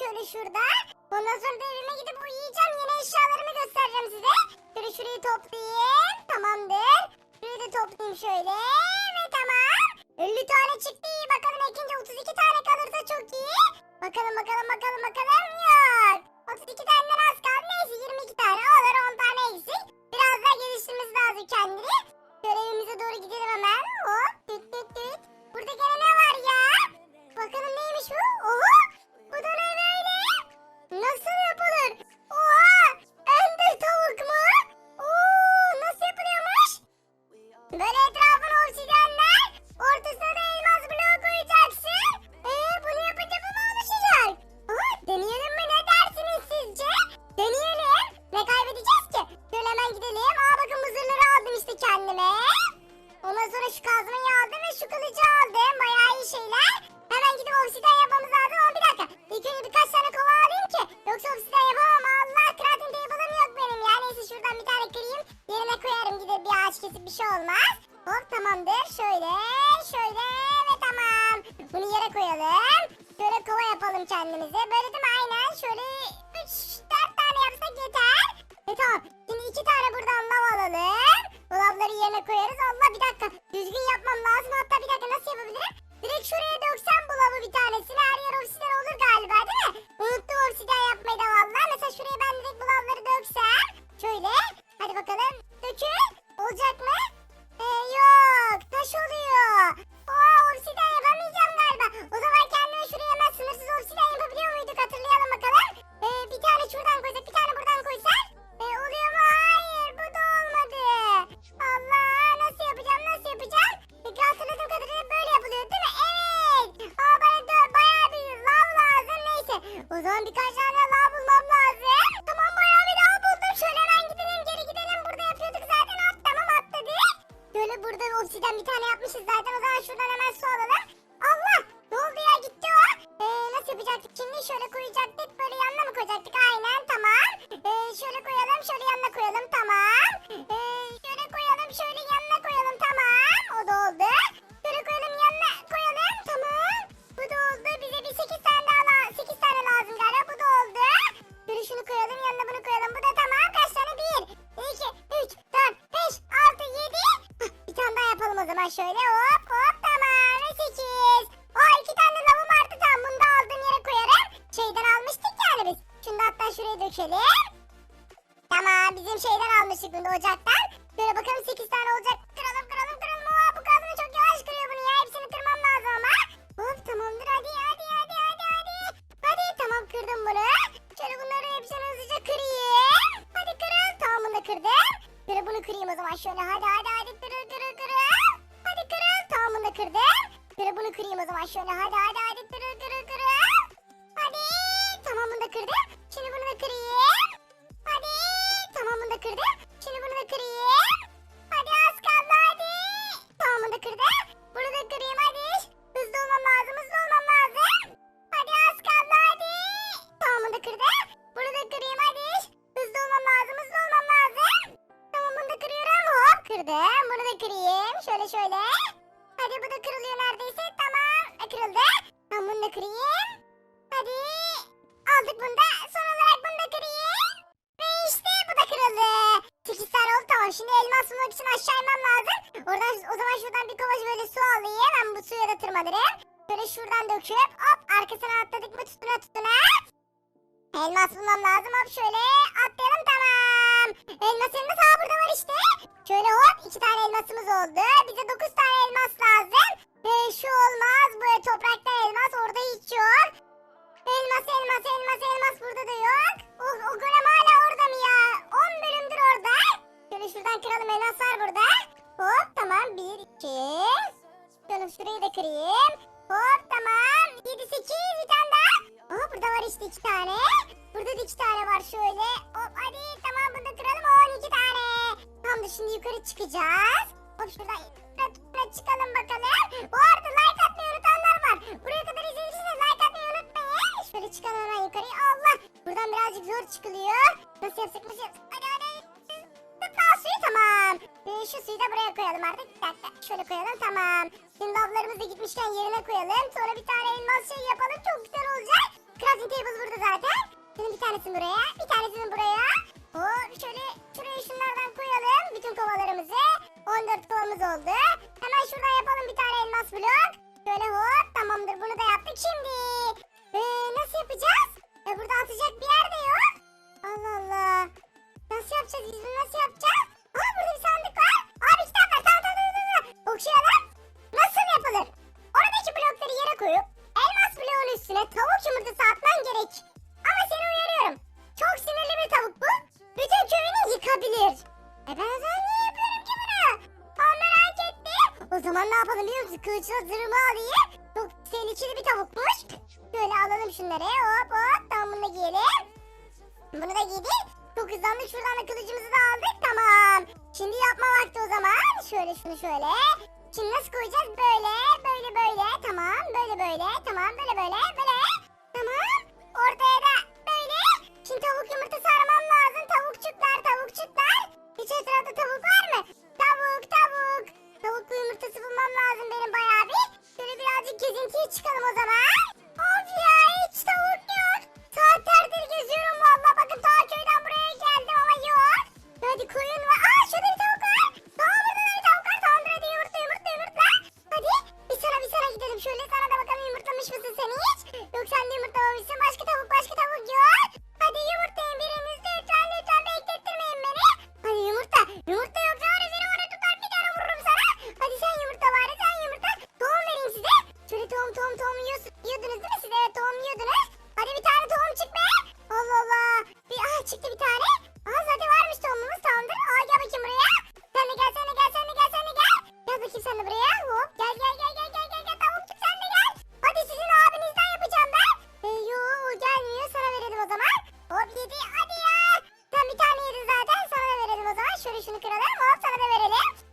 şöyle şurada. Ondan sonra da evime gidip uyuyacağım. Yeni eşyalarımı göstereceğim size. Şöyle şurayı toplayayım. Tamamdır. Şurayı da toplayayım şöyle. Ve tamam. 50 tane çıktı. Bakalım ekince 32 tane kalırsa çok iyi. Bakalım bakalım bakalım bakalım. Yapalım kendimize. Böyle değil mi? Aynen. Şöyle 3 4 tane yapsak yeter. E tamam. Şimdi iki tane buradan lav alalım. Bu lavları yerine koyarız. Allah bir dakika. Düzgün yapmam lazım. Hatta bir dakika nasıl yapabilirim? Direkt şuraya döksem bu lavı bir tanesini. Her yer obsidyen olur galiba değil mi? Unuttum obsidyen yapmayı da valla. Mesela şuraya ben direkt bu lavları döksem. Şöyle koyacaktık. Böyle yanına mı koyacaktık? Aynen tamam. Ee, şöyle koyalım. Şöyle yanına koyalım. Tamam. Ee, şöyle koyalım. Şöyle yanına koyalım. Tamam. O da oldu. Şöyle koyalım yanına koyalım. Tamam. Bu da oldu. Bize bir 8 tane daha la 8 tane lazım galiba. Bu da oldu. Şöyle şunu koyalım. Yanına bunu koyalım. Bu da tamam. Kaç tane? 1, 2, 3, 4, 5, 6, 7. Bir tane daha yapalım o zaman şöyle. Hop 8 tane olacak. Kıralım kıralım kıralım. Aa, bu kazma çok yavaş kırıyor bunu ya. Hepsini kırmam lazım ama. Hop tamamdır hadi hadi hadi hadi hadi. Hadi tamam kırdım bunu. Şöyle bunları hepsini hızlıca kırayım. Hadi kırıl. Tamam bunu da kırdım. Şöyle bunu kırayım o zaman şöyle hadi hadi hadi kırıl kırıl kırıl. Hadi kırıl. Tamam bunu da kırdım. Şöyle bunu kırayım o zaman şöyle hadi hadi hadi Tamam bunu da kırayım hadi. Hızlı olmam lazım hızlı olmam lazım. Tamam bunu da kırıyorum hop kırdım. Bunu da kırayım şöyle şöyle. Hadi bu da kırılıyor neredeyse tamam. E, kırıldı. Tamam bunu da kırayım. Hadi. Aldık bunu da. Son olarak bunu da kırayım. Ve işte bu da kırıldı. 8 tane oldu tamam. Şimdi elmas bulmak için aşağı inmem lazım. Oradan o zaman şuradan bir kovacı böyle su alayım. Ben bu suya da tırmanırım. Böyle şuradan döküp hop arkasına atladık mı tutuna tutuna. Elmas bulmam lazım hop şöyle atlayalım tamam. Elmas elmas ha burada var işte. Şöyle hop iki tane elmasımız oldu. Bize 9 tane elmas lazım. İşte 2 tane. Burada da 2 tane var şöyle. Hop hadi tamam bunu da kıralım 12 tane. Tamamdır şimdi yukarı çıkacağız. Hop şuradan yukarı çıkalım bakalım. Bu arada like atmayı unutanlar var. Buraya kadar izlediyseniz like atmayı unutmayın. Şöyle çıkalım hemen yukarıya. Allah. Buradan birazcık zor çıkılıyor. Nasıl yapsak nasıl yapsak. Hadi hadi. Tıkla suyu tamam. Ee, şu suyu da buraya koyalım artık. Bir dakika. Şöyle koyalım tamam. Şimdi lavlarımız da gitmişken yerine koyalım. Sonra bir tane elmas şey yapalım. Çok güzel olacak. Crafting table burada zaten. Şunun bir tanesini buraya, bir tanesini buraya. Hop şöyle şuraya şunlardan koyalım. Bütün kovalarımızı. 14 kovamız oldu. Hemen şuradan yapalım bir tane elmas blok. Şöyle hop tamamdır bunu da yaptık. Şimdi üstüne tavuk yumurtası atman gerek. Ama seni uyarıyorum. Çok sinirli bir tavuk bu. Bütün köyünü yıkabilir. E ben o zaman niye yapıyorum ki bunu? Aa merak ettim. O zaman ne yapalım biliyor musun? Kılıçla zırhımı alayım. Çok tehlikeli bir tavukmuş. Şöyle alalım şunları. Hop hop. Tamam bunu da giyelim. Bunu da giydik. Çok hızlandık. Şuradan da kılıcımızı da aldık. Tamam. Şimdi yapma vakti o zaman. Şöyle şunu şöyle. Şimdi nasıl koyacağız? Böyle, böyle, böyle. Tamam. Böyle, böyle. Tamam. Böyle, böyle. Böyle. Tamam. Ortaya da böyle. Şimdi tavuk yumurtası aramam lazım. Tavukçuklar, tavukçuklar. Hiç etrafta tavuk var mı? Gidelim. Şöyle sana da bakalım yumurtlamış mısın sen hiç? Yok sen de yumurtlamamışsın. Başka tavuk başka tavuk yok. Hadi yumurtlayın biriniz de lütfen lütfen beklettirmeyin beni. Hadi yumurta. Yumurta yok. Var seni oraya tutar bir tane vururum sana. Hadi sen yumurta bari sen yumurta. Tohum vereyim size. Şöyle tohum tohum tohum yiyorsun, yiyordunuz değil mi siz? Evet tohum yiyordunuz. Hadi bir tane tohum çık. Allah Allah. Bir, aha çıktı bir tane. Şöyle şunu kıralım hop sana da verelim.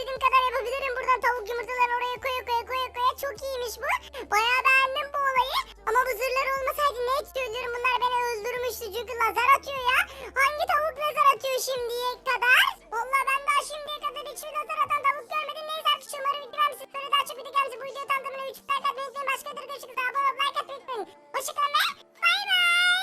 istediğim kadar yapabilirim. Buradan tavuk yumurtaları oraya koya koya koya koya. Çok iyiymiş bu. Bayağı beğendim bu olayı. Ama bu zırhlar olmasaydı ne söylüyorum bunlar beni öldürmüştü. Çünkü lazer atıyor ya. Hangi tavuk lazer atıyor şimdiye kadar? Valla ben daha şimdiye kadar hiçbir lazer atan tavuk görmedim. Neyse arkadaşlar umarım videomu siz daha çok video gelmesi bu videoyu tanıdığımına 3 like atmayı. Başka bir görüşürüz. Abone olup like atmayı unutmayın. Hoşçakalın ve bay bay.